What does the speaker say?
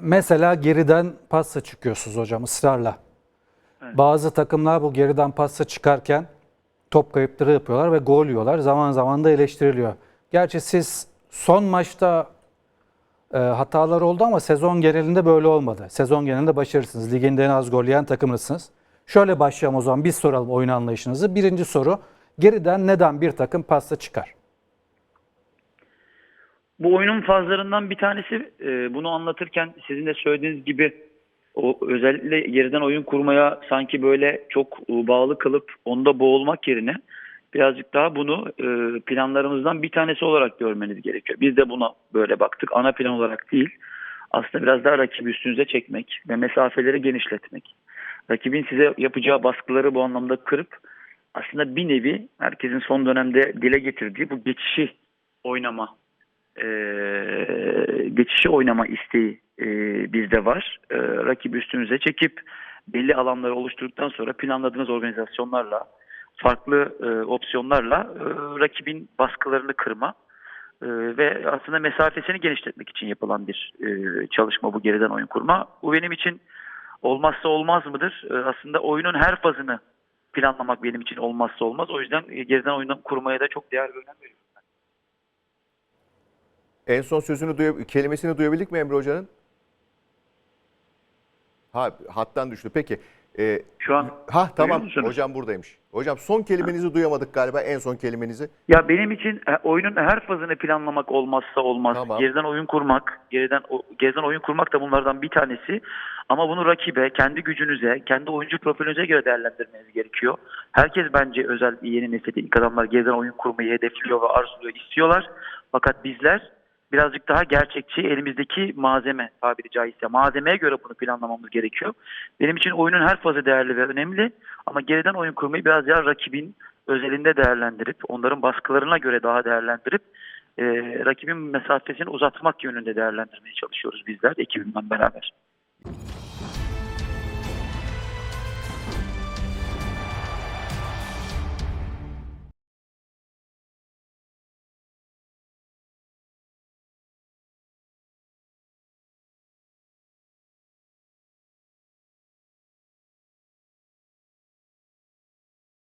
Mesela geriden pasta çıkıyorsunuz hocam ısrarla. Bazı takımlar bu geriden pasta çıkarken top kayıpları yapıyorlar ve gol yiyorlar. Zaman zaman da eleştiriliyor. Gerçi siz son maçta e, hatalar oldu ama sezon genelinde böyle olmadı. Sezon genelinde başarısınız. Ligin en az gol yiyen takımısınız. Şöyle başlayalım o zaman biz soralım oyun anlayışınızı. Birinci soru geriden neden bir takım pasta çıkar? Bu oyunun fazlarından bir tanesi e, bunu anlatırken sizin de söylediğiniz gibi o özellikle geriden oyun kurmaya sanki böyle çok e, bağlı kalıp onda boğulmak yerine birazcık daha bunu e, planlarımızdan bir tanesi olarak görmeniz gerekiyor. Biz de buna böyle baktık. Ana plan olarak değil. Aslında biraz daha rakibi üstünüze çekmek ve mesafeleri genişletmek. Rakibin size yapacağı baskıları bu anlamda kırıp aslında bir nevi herkesin son dönemde dile getirdiği bu geçişi oynama e, geçişi oynama isteği e, bizde var. E, rakibi üstünüze çekip belli alanları oluşturduktan sonra planladığınız organizasyonlarla farklı e, opsiyonlarla e, rakibin baskılarını kırma e, ve aslında mesafesini genişletmek için yapılan bir e, çalışma bu geriden oyun kurma. Bu benim için olmazsa olmaz mıdır? E, aslında oyunun her fazını planlamak benim için olmazsa olmaz. O yüzden e, geriden oyun kurmaya da çok değer veriyorum. En son sözünü duya- kelimesini duyabildik mi Emre Hoca'nın? Ha hattan düştü. Peki. Ee, Şu an ha tamam hocam buradaymış. Hocam son kelimenizi duyamadık galiba en son kelimenizi. Ya benim için e, oyunun her fazını planlamak olmazsa olmaz. Tamam. Geriden oyun kurmak, geriden geriden oyun kurmak da bunlardan bir tanesi. Ama bunu rakibe, kendi gücünüze, kendi oyuncu profilinize göre değerlendirmeniz gerekiyor. Herkes bence özel yeni nesil ilk adamlar geriden oyun kurmayı hedefliyor ve arzuluyor, istiyorlar. Fakat bizler birazcık daha gerçekçi elimizdeki malzeme tabiri caizse malzemeye göre bunu planlamamız gerekiyor. Benim için oyunun her fazı değerli ve önemli ama geriden oyun kurmayı biraz daha rakibin özelinde değerlendirip onların baskılarına göre daha değerlendirip e, rakibin mesafesini uzatmak yönünde değerlendirmeye çalışıyoruz bizler ekibimden beraber.